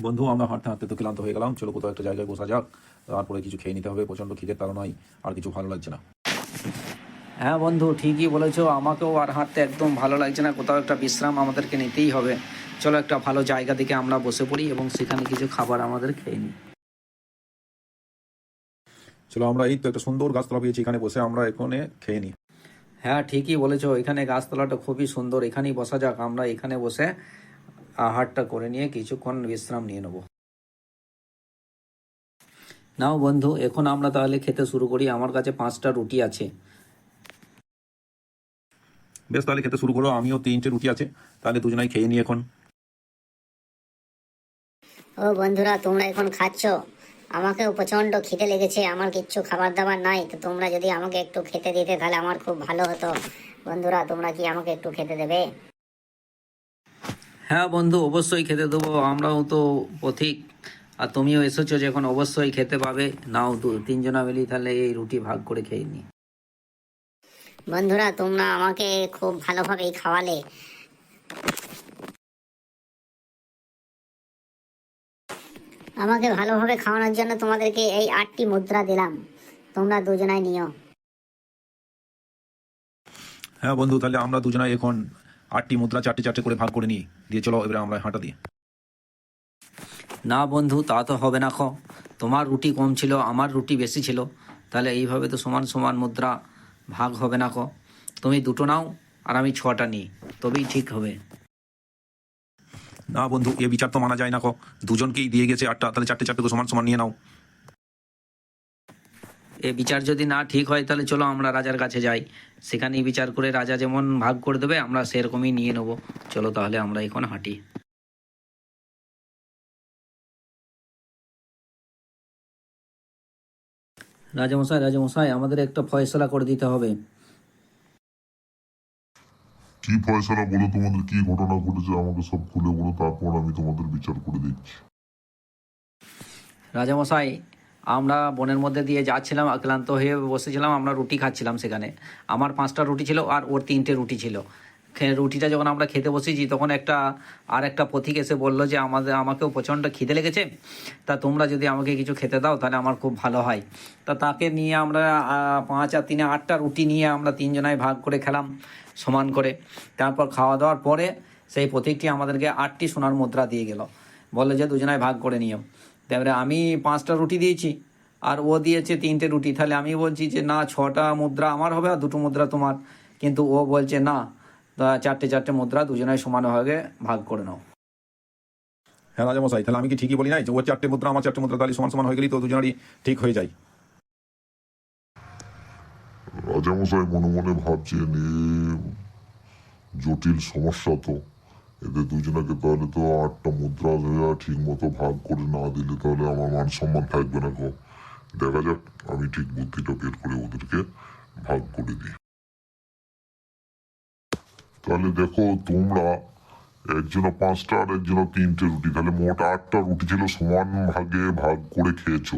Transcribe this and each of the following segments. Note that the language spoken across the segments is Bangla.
বন্ধু আমরা হাঁটতে হাঁটতে তো ক্লান্ত হয়ে গেলাম। চলো কোথাও একটা জায়গায় বসা যাক। তারপরে কিছু খেয়ে নিতে হবে। প্রচণ্ড খিদের তাড়নায় আর কিছু ভালো লাগছে না। হ্যাঁ বন্ধু ঠিকই বলেছ। আমাকেও আর হাঁটতে একদম ভালো লাগছে না। কোথাও একটা বিশ্রাম আমাদেরকে নিতেই হবে। চলো একটা ভালো জায়গা দিকে আমরা বসে পড়ি এবং সেখানে কিছু খাবার আমাদের খেয়ে নিই। চলো আমরা এই তো একটা সুন্দর গাছতলা পেয়েছি। এখানে বসে আমরা এখানে খেয়ে নিই। হ্যাঁ ঠিকই বলেছ। এখানে গাছতলাটা খুবই সুন্দর। এখানেই বসা যাক। আমরা এখানে বসে আহারটা করে নিয়ে কিছুক্ষণ বিশ্রাম নিয়ে নেব। নাও বন্ধু এখন আমরা তাহলে খেতে শুরু করি। আমার কাছে পাঁচটা রুটি আছে। বেশ তাহলে খেতে শুরু করো। আমিও তিনটে রুটি আছে। তাহলে দুজনাই খেয়ে নিই এখন। ও বন্ধুরা তোমরা এখন খাচ্ছ? আমাকেও প্রচণ্ড খিদে লেগেছে। আমার কিচ্ছু খাবার দাবার নাই। তো তোমরা যদি আমাকে একটু খেতে দিতে তাহলে আমার খুব ভালো হতো। বন্ধুরা তোমরা কি আমাকে একটু খেতে দেবে? হ্যাঁ বন্ধু অবশ্যই খেতে দেবো আমরাও তো পথিক। আর তুমিও এসেছ যখন অবশ্যই খেতে পাবে। নাও দু তিনজনা মিলি তাহলে এই রুটি ভাগ করে খেয়ে নি। বন্ধুরা তোমরা আমাকে খুব ভালোভাবেই খাওয়ালে। আমাকে ভালোভাবে খাওয়ানোর জন্য তোমাদেরকে এই আটটি মুদ্রা দিলাম। তোমরা দুজনাই নিও। হ্যাঁ বন্ধু তাহলে আমরা দুজনাই এখন আটটি মুদ্রা চারটে চারটে করে ভাগ করে নিই দিয়ে চলো এবারে আমরা হাঁটা দিই না বন্ধু তা তো হবে না খো। তোমার রুটি কম ছিল আমার রুটি বেশি ছিল। তাহলে এইভাবে তো সমান সমান মুদ্রা ভাগ হবে না খো। তুমি দুটো নাও আর আমি ছটা নিই। তবেই ঠিক হবে। না বন্ধু এ বিচার তো মানা যায় না কো দুজনকেই দিয়ে গেছে আটটা তাহলে চারটে চারটে করে সমান সমান নিয়ে নাও। এ বিচার যদি না ঠিক হয় তাহলে চলো আমরা রাজার কাছে যাই। সেখানেই বিচার করে রাজা যেমন ভাগ করে দেবে আমরা সেরকমই নিয়ে নেব। চলো তাহলে আমরা এখন হাঁটি। রাজামশাই রাজামশাই আমাদের একটা ফয়সলা করে দিতে হবে। কি ফয়সালা বলো তোমাদের? কি ঘটনা ঘটেছে? আমাকে সব খুলে বলো তারপর আমি তোমাদের বিচার করে দিচ্ছি। রাজামশাই আমরা বনের মধ্যে দিয়ে যাচ্ছিলাম ক্লান্ত হয়ে বসেছিলাম, আমরা রুটি খাচ্ছিলাম সেখানে। আমার পাঁচটা রুটি ছিল আর ওর তিনটে রুটি ছিল। রুটিটা যখন আমরা খেতে বসেছি, তখন একটা, আর একটা পথিক এসে বলল যে, আমাদের, আমাকেও প্রচণ্ড খিদে লেগেছে। তা তোমরা যদি আমাকে কিছু খেতে দাও, তাহলে আমার খুব ভালো হয়। তা তাকে নিয়ে আমরা পাঁচ আর তিনে আটটা রুটি নিয়ে আমরা তিনজনায় ভাগ করে খেলাম সমান করে। তারপর খাওয়া দাওয়ার পরে সেই পথিকটি আমাদেরকে আটটি সোনার মুদ্রা দিয়ে গেল। বলল যে দুজনায় ভাগ করে নিও। তারপরে আমি পাঁচটা রুটি দিয়েছি আর ও দিয়েছে তিনটে রুটি। তাহলে আমি বলছি যে না ছটা মুদ্রা আমার হবে আর দুটো মুদ্রা তোমার। কিন্তু ও বলছে না তা চারটে চারটে মুদ্রা দুজনায় সমানভাবে ভাগ করে নাও। হ্যাঁ রাজামশাই তাহলে আমি কি ঠিকই বলি নাই যে ওর চারটে মুদ্রা আমার চারটে মুদ্রা তাহলে সমান সমান হয়ে গেলি তো দুজনেরই ঠিক হয়ে যায়। রাজামশাই মনে মনে ভাবছেন জটিল সমস্যা তো। এদের দুজনকে তাহলে তো আটটা মুদ্রা দেওয়া ঠিক মতো ভাগ করে না দিলে তাহলে আমার মান সম্মান থাকবে না গো। দেখা যাক, আমি ঠিক বুদ্ধিটা বের করে ওদেরকে ভাগ করে দিই। তাহলে দেখো, তোমরা একজনা পাঁচটা আর একজনা তিনটে রুটি, তাহলে মোট আটটা রুটি ছিল সমান ভাগে ভাগ করে খেয়েছো।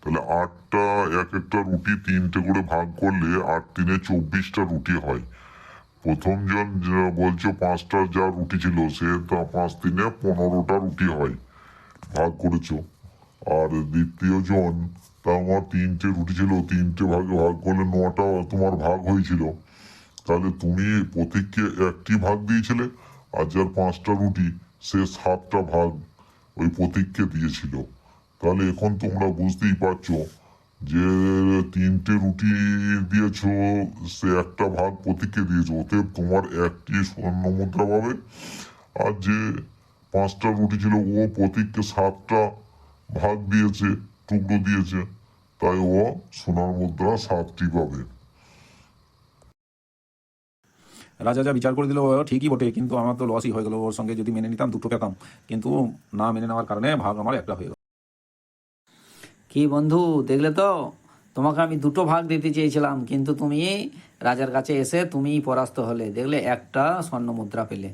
তাহলে আটটা, এক একটা রুটি তিনটে করে ভাগ করলে আট তিনে চব্বিশটা রুটি হয়। প্রথম জন বলছো পাঁচটা যা রুটি ছিল, সে তা পাঁচ দিনে পনেরোটা রুটি হয়। ভাগ করেছ। আর দ্বিতীয় জন, তা আমার তিনটে রুটি ছিল, তিনটে ভাগে ভাগ করলে নটা তোমার ভাগ হয়েছিল। তাহলে তুমি প্রতীককে একটি ভাগ দিয়েছিলে, আর যার পাঁচটা রুটি, সে সাতটা ভাগ ওই প্রতীককে দিয়েছিল। তাহলে এখন তোমরা বুঝতেই পারছ যে তিনটে রুটি দিয়েছ, সে একটা ভাগ প্রতীককে দিয়েছ। অতএব তোমার একটি স্বর্ণ মুদ্রা পাবে। আর যে পাঁচটা রুটি ছিল, ও প্রতীককে সাতটা ভাগ দিয়েছে, টুকরো দিয়েছে। তাই ও সোনার মুদ্রা সাতটি পাবে। রাজা যা বিচার করে দিল ঠিকই বটে। কিন্তু আমার তো লসই হয়ে গেল। ওর সঙ্গে যদি মেনে নিতাম, দুটো পেতাম। কিন্তু না মেনে নেওয়ার কারণে ভাগ আমার একটা হয়ে গেল। কি বন্ধু, দেখলে তো? তোমাকে আমি দুটো ভাগ দিতে চেয়েছিলাম, কিন্তু তুমি রাজার কাছে এসে তুমিই পরাস্ত হলে। দেখলে একটা স্বর্ণ মুদ্রা পেলে।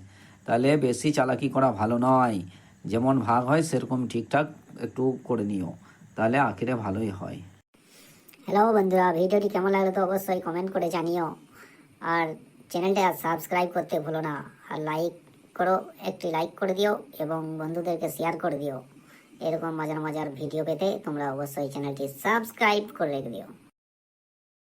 তাহলে বেশি চালাকি করা ভালো নয়। যেমন ভাগ হয়, সেরকম ঠিকঠাক একটু করে নিও। তাহলে আখিরে ভালোই হয়। হ্যালো বন্ধুরা, ভিডিওটি কেমন লাগল তো অবশ্যই কমেন্ট করে জানিও। আর চ্যানেলটা সাবস্ক্রাইব করতে ভুলো না। আর লাইক করো, একটি লাইক করে দিও এবং বন্ধুদেরকে শেয়ার করে দিও। এরকম মজার মজার ভিডিও পেতে তোমরা অবশ্যই চ্যানেলটি সাবস্ক্রাইব করে রেখে দিও।